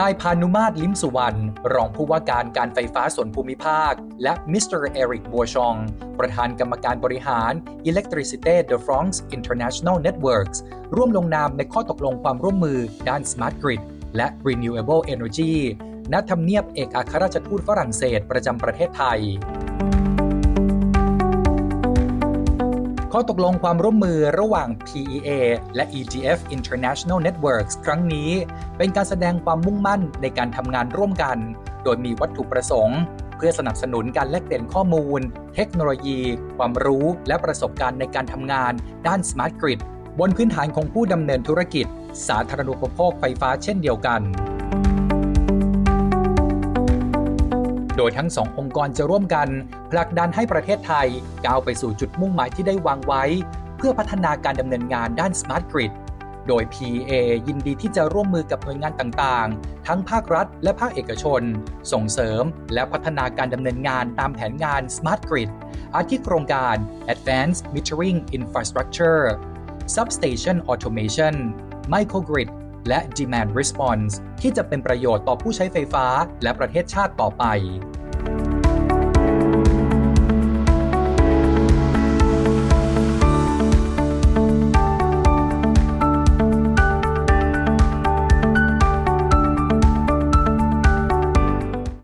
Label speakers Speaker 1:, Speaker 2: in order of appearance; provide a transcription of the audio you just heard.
Speaker 1: นายพานุมาตรลิมสุวรรณรองผู้ว่าการการไฟฟ้าส่วนภูมิภาค และมิสเตอร์เอริกบัวชอง ประธานกรรมการบริหาร Electricité de France International Networks ร่วมลงนามในข้อตกลงความร่วมมือด้าน Smart Grid และ Renewable Energy ณ ทำเนียบเอกอัครราชทูตฝรั่งเศสประจำประเทศไทย ข้อตกลงความร่วมมือระหว่าง PEA และ EGF International Networks ครั้งนี้ เป็นการแสดงความมุ่งมั่นในการทำงานร่วมกัน โดยมีวัตถุประสงค์ เพื่อสนับสนุนการแลกเปลี่ยนข้อมูล เทคโนโลยี ความรู้และประสบการณ์ในการทำงาน ด้าน Smart Grid บนพื้นฐานของผู้ดำเนินธุรกิจ สาธารณูปโภคไฟฟ้าเช่นเดียวกัน โดยทั้งสององค์กรจะร่วมกันผลักดันให้ประเทศไทยก้าวไปสู่จุดมุ่งหมายที่ได้วางไว้ เพื่อพัฒนาการดำเนินงานด้าน Smart Grid โดย PA ยินดีที่จะร่วมมือกับหน่วยงานต่างๆ ทั้งภาครัฐและภาคเอกชน ส่งเสริมและพัฒนาการดำเนินงานตามแผนงาน Smart Grid อาทิโครงการ Advanced Metering Infrastructure Substation Automation Microgrid และ Demand Response ที่จะเป็นประโยชน์ต่อผู้ใช้ไฟฟ้าและประเทศชาติต่อไป